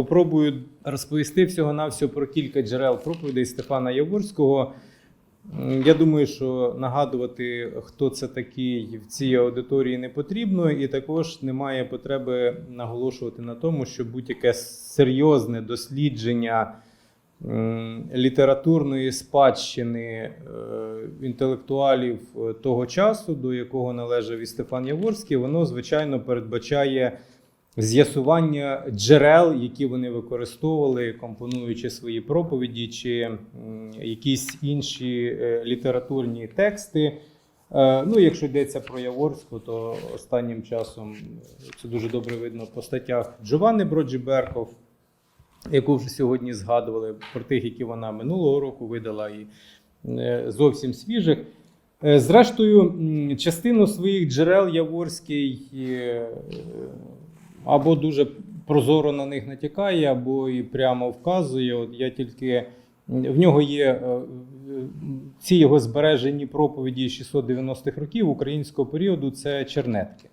Попробую розповісти всього-навсього про кілька джерел проповідей Стефана Яворського. Я думаю, що нагадувати, хто це такий в цій аудиторії не потрібно, і також немає потреби наголошувати на тому, що будь-яке серйозне дослідження літературної спадщини е, інтелектуалів е, того часу, до якого належав і Стефан Яворський, воно звичайно передбачає з'ясування джерел, які вони використовували, компонуючи свої проповіді чи якісь інші е, літературні тексти. Е, Ну, якщо йдеться про Яворську, то останнім часом це дуже добре видно по статтях Джованни Броджі Берков, яку вже сьогодні згадували, про тих, які вона минулого року видала, і е, зовсім свіжих. Е, Зрештою, частину своїх джерел Яворський е, або дуже прозоро на них натякає, або і прямо вказує. От я тільки в нього є е, е, ці його збережені проповіді 690-х років українського періоду це чернетки.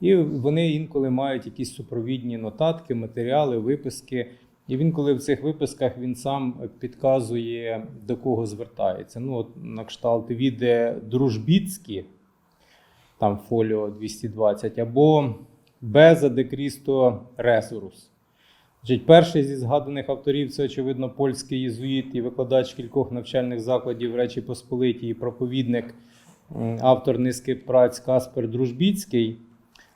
І вони інколи мають якісь супровідні нотатки, матеріали, виписки. І він, коли в цих виписках він сам підказує, до кого звертається. Ну, от на кшталт віде Дружбіцькі, там фоліо 220, або Беза де Крісто Ресурус. Перший зі згаданих авторів це, очевидно, польський єзуїт і викладач кількох навчальних закладів Речі Посполитій, і проповідник, автор низки праць Каспер Дружбіцький.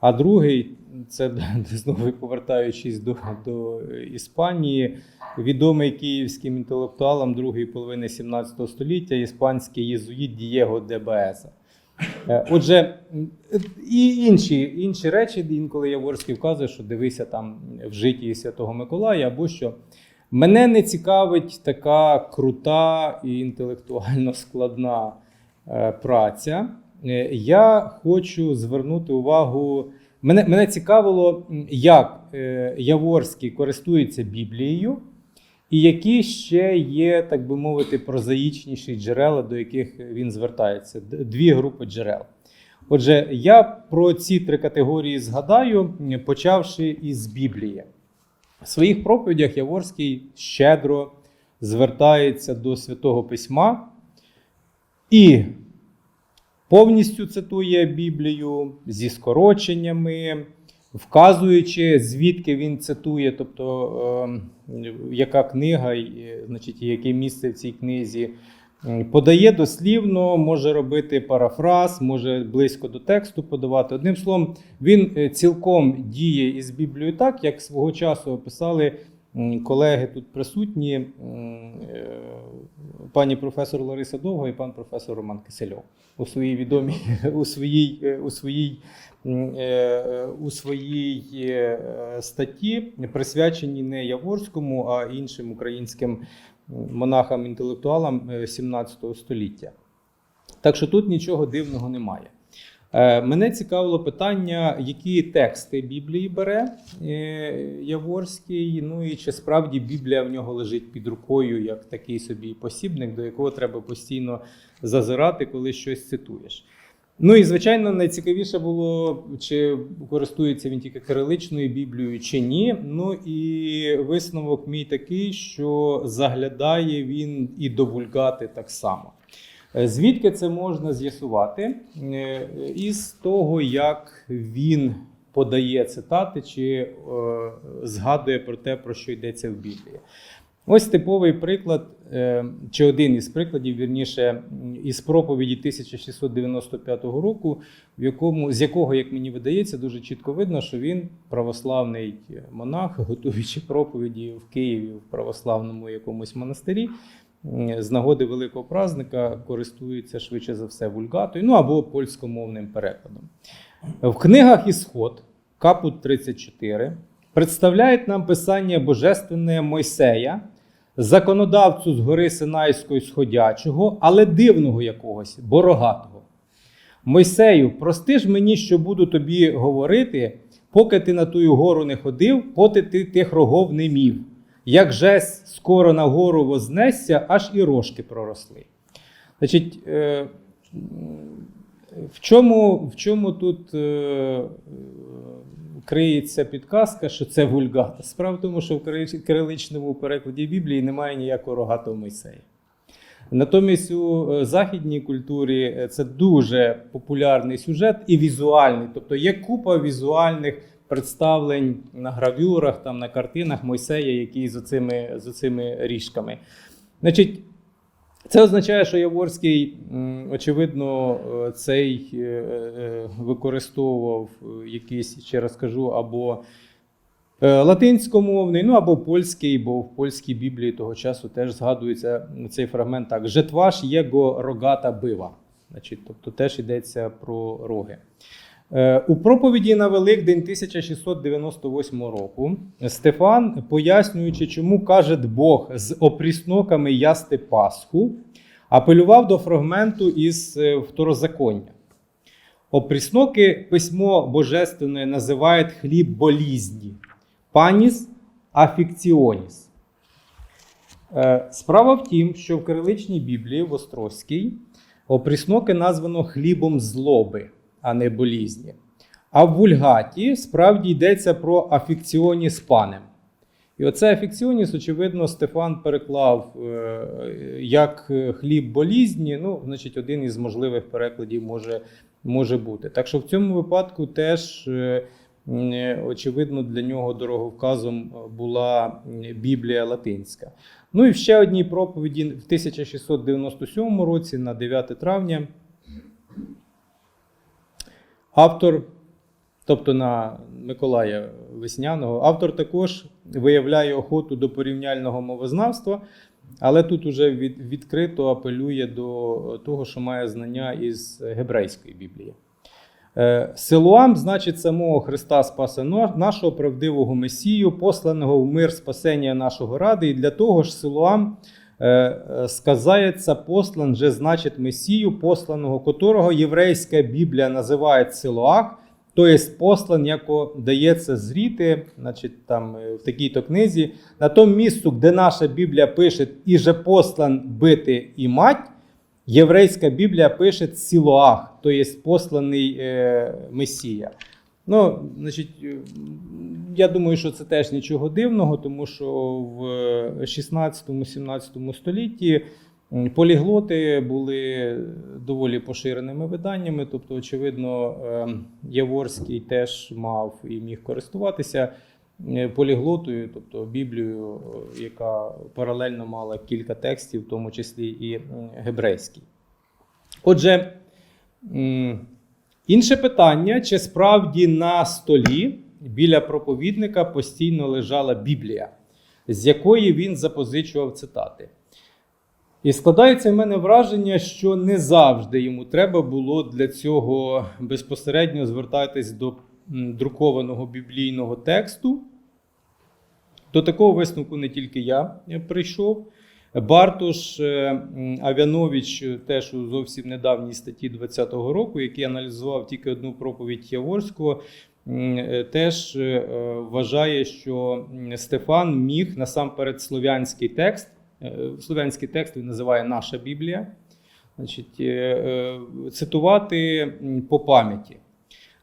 А другий, це знову повертаючись до, до Іспанії, відомий київським інтелектуалам другої половини 17 століття, іспанський єзуїт Дієго де Баеса. Е, Отже, і інші, інші речі, інколи Яворський вказує, що дивися там в житті Святого Миколая, або що. Мене не цікавить така крута і інтелектуально складна е, праця. Е, Я хочу звернути увагу. Мене, мене цікавило, як Яворський користується Біблією, і які ще є, так би мовити, прозаїчніші джерела, до яких він звертається. Дві групи джерел. Отже, я про ці три категорії згадаю, почавши із Біблії. В своїх проповідях Яворський щедро звертається до Святого Письма і повністю цитує Біблію зі скороченнями, вказуючи, звідки він цитує, тобто е, яка книга, значить, яке місце в цій книзі. Подає дослівно, може робити парафраз, може близько до тексту подавати. Одним словом, він е, цілком діє із Біблією так, як свого часу описали колеги тут присутні, е, пані професор Лариса Довго і пан професор Роман Кисельов у своїй відомій у своїй, е, у своїй, е, у своїй статті, присвяченій не Яворському, а іншим українським монахам-інтелектуалам е, 17 століття. Так що тут нічого дивного немає. Е, Мене цікавило питання, які тексти Біблії бере е, Яворський, ну і чи справді Біблія в нього лежить під рукою як такий собі посібник, до якого треба постійно зазирати, коли щось цитуєш. Ну і звичайно, найцікавіше було, чи користується він тільки кириличною Біблією, чи ні. Ну і висновок мій такий, що заглядає він і до вульгати так само. Е, Звідки це можна з'ясувати? Е, Із того, як він подає цитати, чи е, згадує про те, про що йдеться в Біблії. Ось типовий приклад, чи один із прикладів, вірніше, із проповіді 1695 року, в якому, з якого, як мені видається, дуже чітко видно, що він православний монах, готуючи проповіді в Києві в православному якомусь монастирі, з нагоди великого праздника користується швидше за все вульгатою, ну або польськомовним перекладом. В книгах Ісход, капут 34, представляють нам писання Божественне Мойсея, законодавцю з гори Синайської сходячого, але дивного якогось, борогатого. Мойсею, прости ж мені, що буду тобі говорити, поки ти на тую гору не ходив, поти ти тих рогов не мів. Як жесть скоро на гору вознесся, аж і рожки проросли. Значить, е, в чому, в чому тут е, криється підказка, що це вульгата. Справа в тому, що в кирили- кириличному перекладі Біблії немає ніякого рогатого Мойсея. Натомість у е, західній культурі це дуже популярний сюжет і візуальний. Тобто є купа візуальних представлень на гравюрах, там, на картинах Мойсея, який з оцими, з оцими ріжками. Значить, це означає, що Яворський, очевидно, е, цей е, е, використовував якийсь, ще раз кажу, або латинськомовний, ну або польський, бо в польській Біблії того часу теж згадується цей фрагмент так: Жетваш єго рогата бива. Значить, тобто теж йдеться про роги. Е, У проповіді на Великдень 1698 року Стефан, пояснюючи, чому каже Бог з опрісноками ясти Пасху, апелював до фрагменту із е, второзаконня. Опрісноки письмо божественне називають хліб болізні, паніс афікціоніс. Е, Справа в тім, що в кириличній Біблії в Острозькій опрісноки названо хлібом злоби, а не болізні. А в вульгаті справді йдеться про афікціоніс панем. І оце афікціоніс, очевидно, Стефан переклав е, як хліб болізні. Ну, значить, один із можливих перекладів може, може бути. Так що в цьому випадку теж, е, е, очевидно, для нього дороговказом була Біблія латинська. Ну і ще одній проповіді в 1697 році, на 9 травня, автор, тобто на Миколая Весняного, автор також виявляє охоту до порівняльного мовознавства, але тут уже від, відкрито апелює до того, що має знання із гебрейської Біблії. Е, Силуам значить самого Христа Спаса нашого правдивого Месію, посланого в мир спасення нашого ради. І для того ж Силуам сказається послан же значить Месію, посланого котрого єврейська Біблія називає Силуах, то є послан, яко дається зріти, значить, там е, в такій-то книзі, на тому місцю, де наша Біблія пише, і же послан бити і мать. Єврейська Біблія пише Сілоах, то є посланий е, Месія. Ну, значить, е, я думаю, що це теж нічого дивного, тому що в 16-17 столітті поліглоти були доволі поширеними виданнями. Тобто, очевидно, е, Яворський теж мав і міг користуватися е, поліглотою, тобто Біблією, е, яка паралельно мала кілька текстів, в тому числі і гебрейський. Отже, інше питання: чи справді на столі біля проповідника постійно лежала Біблія, з якої він запозичував цитати? І складається в мене враження, що не завжди йому треба було для цього безпосередньо звертатись до друкованого біблійного тексту. До такого висновку не тільки я прийшов. Бартош е, Авянович теж у зовсім недавній статті 20-го року, який аналізував тільки одну проповідь Яворського, е, теж е, вважає, що Стефан міг насамперед слов'янський текст. Слов'янський текст він називає Наша Біблія. Значить, цитувати по пам'яті.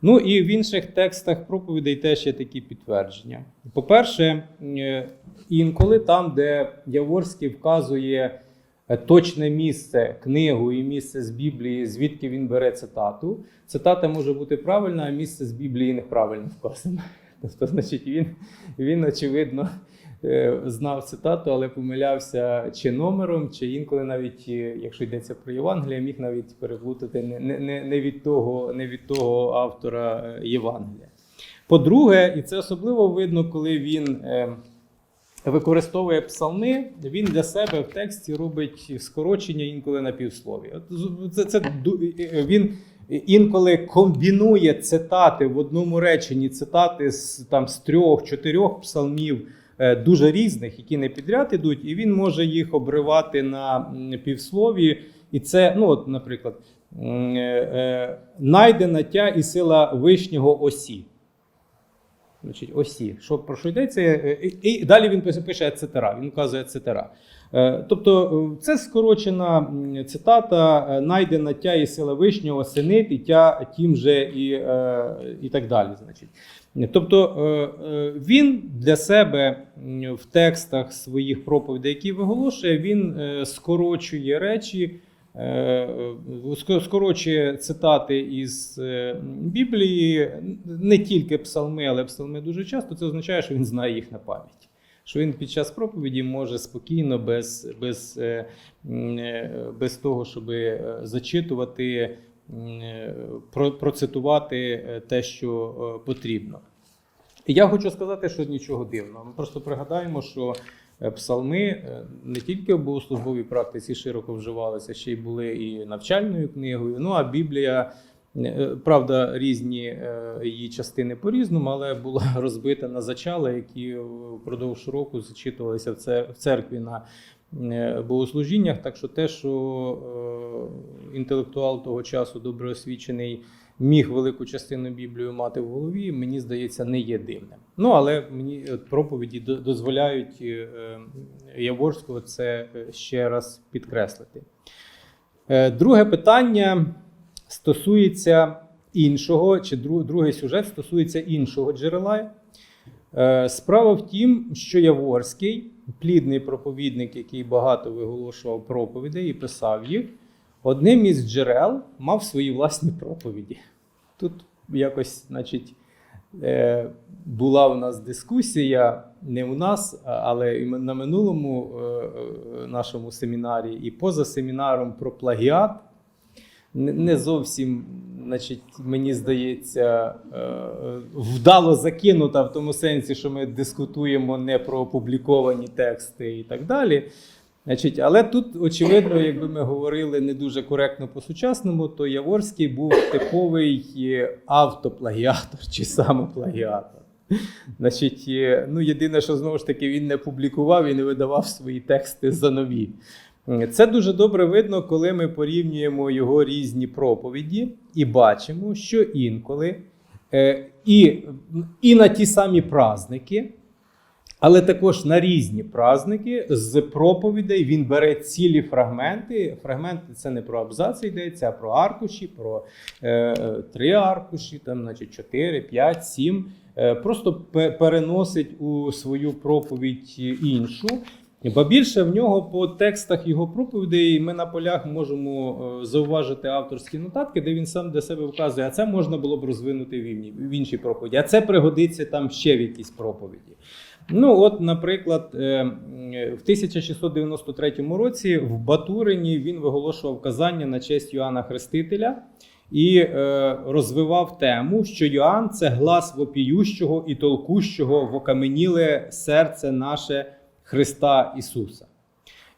Ну і в інших текстах проповідей теж є такі підтвердження. По-перше, е, інколи там, де Яворський вказує е, точне місце, книгу і місце з Біблії, звідки він бере цитату, цитата може бути правильна, а місце з Біблії неправильно вказане. Тобто, значить, він, він очевидно знав цитату, але помилявся чи номером, чи інколи навіть, е, якщо йдеться про Євангелія, міг навіть переплутати не, не, не, від, того, не від того автора е, Євангелія. По-друге, і це особливо видно, коли він е, використовує псалми, він для себе в тексті робить скорочення інколи на півслові. От Це, це, е, він інколи комбінує цитати в одному реченні, цитати з, там, з трьох-чотирьох псалмів е, дуже різних, які не підряд ідуть, і він може їх обривати на півслові. І це, ну, от, наприклад, е, е, найдена тя і сила вишнього осі. Значить, осі. Що, про що йдеться? Е, І, і далі він пише- ецетера, він вказує ецетера. Е, Тобто е, це скорочена цитата, е, найдена тя і сила вишнього, синит, і тя тім же і, е, і так далі. Значить. Тобто е, е, він для себе в текстах своїх проповідей, які виголошує, він е, скорочує речі, ско- скорочує цитати із Біблії, не тільки псалми, але псалми дуже часто. Це означає, що він знає їх на пам'ять. Що він під час проповіді може спокійно, без, без, без того, щоб зачитувати, процитувати е, те, що е, потрібно. Я хочу сказати, що нічого дивного. Ми просто пригадаємо, що е, псалми не тільки в богослужбовій практиці широко вживалися, ще й були і навчальною книгою. Ну а Біблія, правда, різні її частини по-різному, але була розбита на зачала, які впродовж року зачитувалися в церкві на богослужіннях. Так що те, що е, інтелектуал того часу добре освічений міг велику частину Біблії мати в голові, мені здається, не є дивним. Ну але мені проповіді дозволяють е, е, Яворського це е, ще раз підкреслити. Е, Друге питання стосується іншого, чи другий сюжет стосується іншого джерела. Е, Справа в тім, що Яворський, плідний проповідник, який багато виголошував проповідей і писав їх, одним із джерел мав свої власні проповіді. Тут якось, значить, е, була у нас дискусія, не у нас, але і на минулому е, е, нашому семінарі, і поза семінаром про плагіат. Не- Не зовсім, значить, мені здається, е, вдало закинута в тому сенсі, що ми дискутуємо не про опубліковані тексти і так далі. Значить, але тут, очевидно, якби ми говорили не дуже коректно по-сучасному, то Яворський був типовий е, автоплагіатор чи самоплагіатор. Значить, е, ну, єдине, що знову ж таки він не публікував і не видавав свої тексти за нові. Це дуже добре видно, коли ми порівнюємо його різні проповіді і бачимо, що інколи е, і, і на ті самі праздники, але також на різні праздники з проповідей він бере цілі фрагменти. Фрагменти це не про абзаци йдеться, а про аркуші, про е, три аркуші, там, значить, 4, 5, 7. Е, просто переносить у свою проповідь іншу. Ба більше в нього по текстах його проповідей ми на полях можемо е, зауважити авторські нотатки, де він сам для себе вказує, а це можна було б розвинути в іншій, проповіді, а це пригодиться там ще в якійсь проповіді. Ну, от, наприклад, е, в 1693 році в Батурині він виголошував казання на честь Йоанна Хрестителя і е, розвивав тему, що Йоанн це глас вопіющого і толкущого в окаменіле серце наше Христа Ісуса.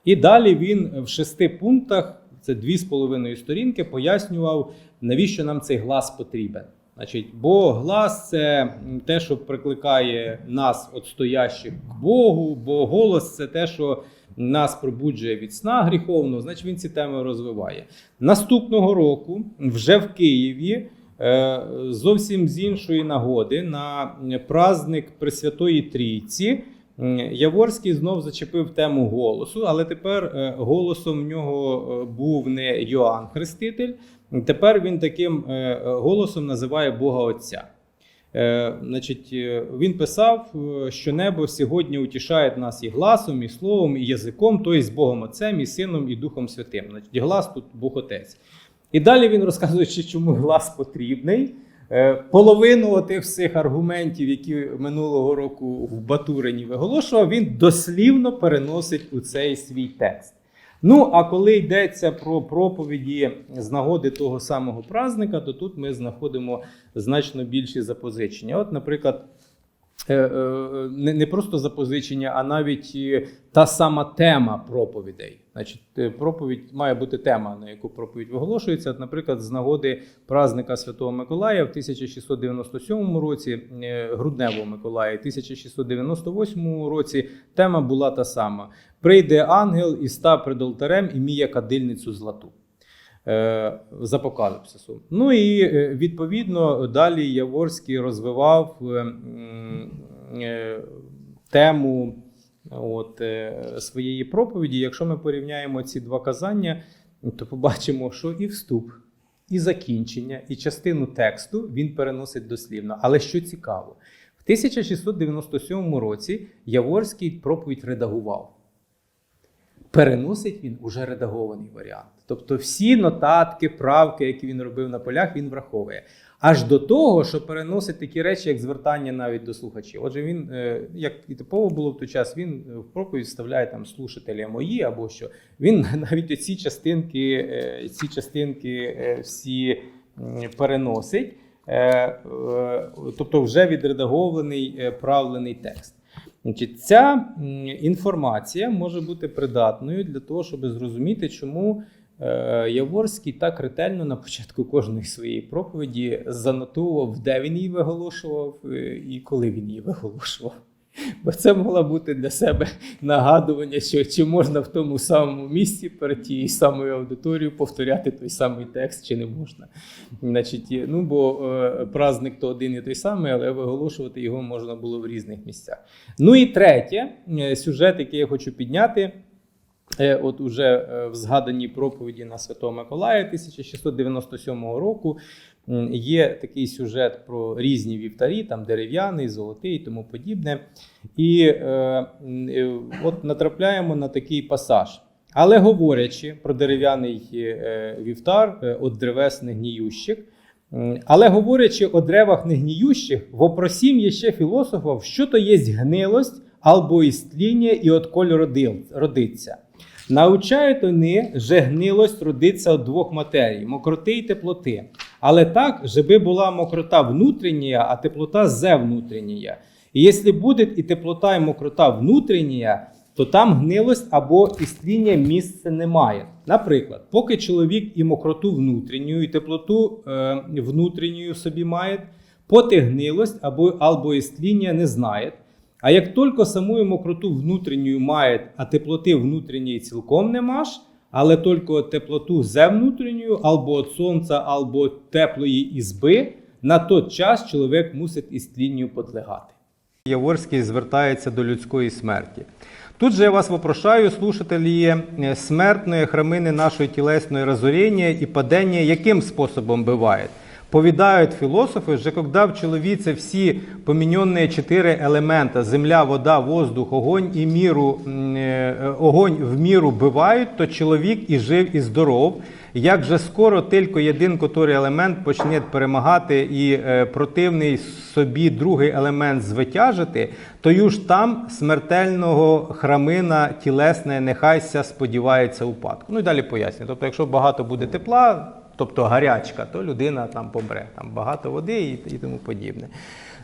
І далі він в шести пунктах, це дві з половиною сторінки, пояснював, навіщо нам цей глас потрібен. Значить, бо глас це те, що прикликає нас, отстоящих к Богу, бо голос це те, що нас пробуджує від сна гріховного, значить він ці теми розвиває. Наступного року, вже в Києві, е, зовсім з іншої нагоди, на праздник Пресвятої Трійці, Яворський знов зачепив тему голосу, але тепер е, голосом в нього е, був не Йоанн Хреститель, тепер він таким е, голосом називає Бога Отця. Значить, він писав, що небо сьогодні утішає нас і гласом, і словом, і язиком, тобто з Богом Отцем, і Сином, і Духом Святим. Значить, глас тут Бог Отець. І далі він розказує, чому глас потрібний. Е, Половину тих всіх аргументів, які минулого року в Батурині виголошував, він дослівно переносить у цей свій текст. Ну, а коли йдеться про проповіді з нагоди того самого празника, то тут ми знаходимо значно більші запозичення. От, наприклад, не, не просто запозичення, а навіть е, та сама тема проповідей. Значить, е, проповідь має бути тема, на яку проповідь виголошується. Наприклад, з нагоди праздника Святого Миколая в 1697 році, е, Грудневого Миколая, в 1698 році тема була та сама: Прийде ангел і став пред алтарем і міє кадильницю злату. Е, з апокаліпсису. Ну і е, відповідно далі Яворський розвивав е, тему от, своєї проповіді. Якщо ми порівняємо ці два казання, то побачимо, що і вступ, і закінчення, і частину тексту він переносить дослівно. Але що цікаво, в 1697 році Яворський проповідь редагував. Переносить він уже редагований варіант. Тобто всі нотатки, правки, які він робив на полях, він враховує. Аж до того, що переносить такі речі, як звертання навіть до слухачів. Отже, він, е, як і типово було в той час, він в проповідь вставляє там слушателі мої або що. Він навіть ці частинки, е, ці частинки е, всі переносить, Е, е, тобто вже відредагований е, правлений текст. Значить, ця інформація може бути придатною для того, щоб зрозуміти, чому е, Яворський так ретельно на початку кожної своєї проповіді занотовував, де він її виголошував е, і коли він її виголошував. Бо це могло бути для себе нагадування, що чи можна в тому самому місці перед тією самою аудиторією повторяти той самий текст, чи не можна. Значить, ну бо е, праздник то один і той самий, але виголошувати його можна було в різних місцях. Ну і третє, е, сюжет, який я хочу підняти. Е, От уже е, в згаданій проповіді на Святого Миколая 1697 року є такий сюжет про різні вівтарі, там дерев'яний, золотий і тому подібне. І е, е, от натрапляємо на такий пасаж. Але говорячи про дерев'яний вівтар от древес негніющих, але говорячи о древах негніющих, вопросім є ще філософів, що то є гнилость, або істління, і от коль родиться. Научають вони, же гнилость родиться від двох матерій мокроти і теплоти. Але так, żeby була мокрота внутрішня, а теплота зе внутрішня. І якщо буде і теплота, і мокрота внутрішня, то там гнилость або істління місця немає. Наприклад, поки чоловік і мокроту внутрішню, і теплоту е, внутрішню собі має, поти гнилость або, або істління не знає. А як тільки саму мокроту внутрішню має, а теплоти внутрішньої цілком не маш, але тільки теплоту зе внутрішньою, або від сонця, або від теплої ізби, на той час чоловік мусить істлінню подлегати. Яворський звертається до людської смерті. Тут же я вас вопрошаю, слушателі, е, смертної храмини нашої тілесної розоріння і падення яким способом буває? Повідають філософи, що коли в чоловіці всі помінені чотири елемента земля, вода, воздух, огонь і міру, е, огонь в міру бивають, то чоловік і жив, і здоров. Як же скоро тільки один котрий елемент почне перемагати і е, противний собі другий елемент звитяжити, то ж там смертельного храмина тілесне нехайся сподівається упадку. Ну і далі пояснюю. Тобто, якщо багато буде тепла, тобто гарячка, то людина там помре. Там багато води і, і тому подібне.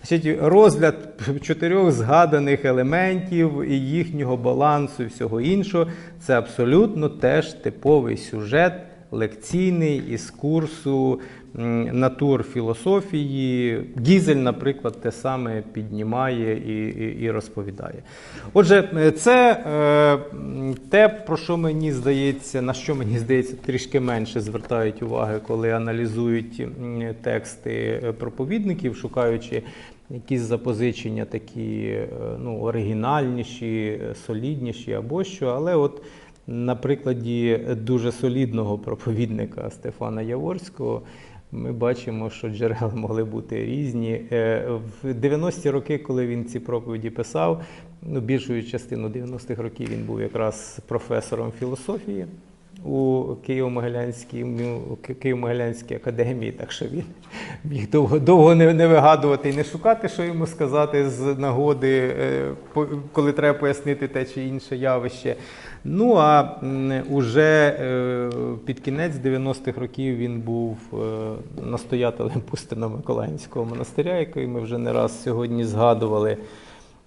Значить, розгляд чотирьох згаданих елементів і їхнього балансу і всього іншого це абсолютно теж типовий сюжет лекційний із курсу натур філософії. Гізель, наприклад, те саме піднімає і, і, і розповідає. Отже, це е, те, про що мені здається, на що мені здається, трішки менше звертають уваги, коли аналізують тексти проповідників, шукаючи якісь запозичення такі е, ну, оригінальніші, солідніші або що. Але от на прикладі дуже солідного проповідника Стефана Яворського ми бачимо, що джерела могли бути різні. Е, В 90-ті роки, коли він ці проповіді писав, ну, більшою частину 90-х років він був якраз професором філософії у Києво-Могилянській Ки- Києво-Могилянській академії, так що він міг довго, довго не, не вигадувати і не шукати, що йому сказати з нагоди, е, коли треба пояснити те чи інше явище. Ну а уже е, під кінець 90-х років він був е, настоятелем Пустино-Миколаївського монастиря, який ми вже не раз сьогодні згадували.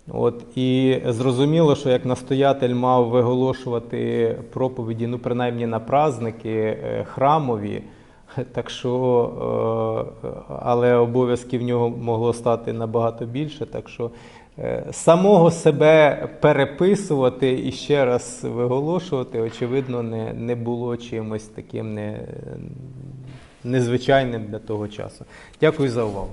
От і зрозуміло, що як настоятель мав виголошувати проповіді, ну принаймні на праздники е, храмові, так що, але обов'язків в нього могло стати набагато більше. Так що самого себе переписувати і ще раз виголошувати, очевидно, не, не було чимось таким не, незвичайним для того часу. Дякую за увагу.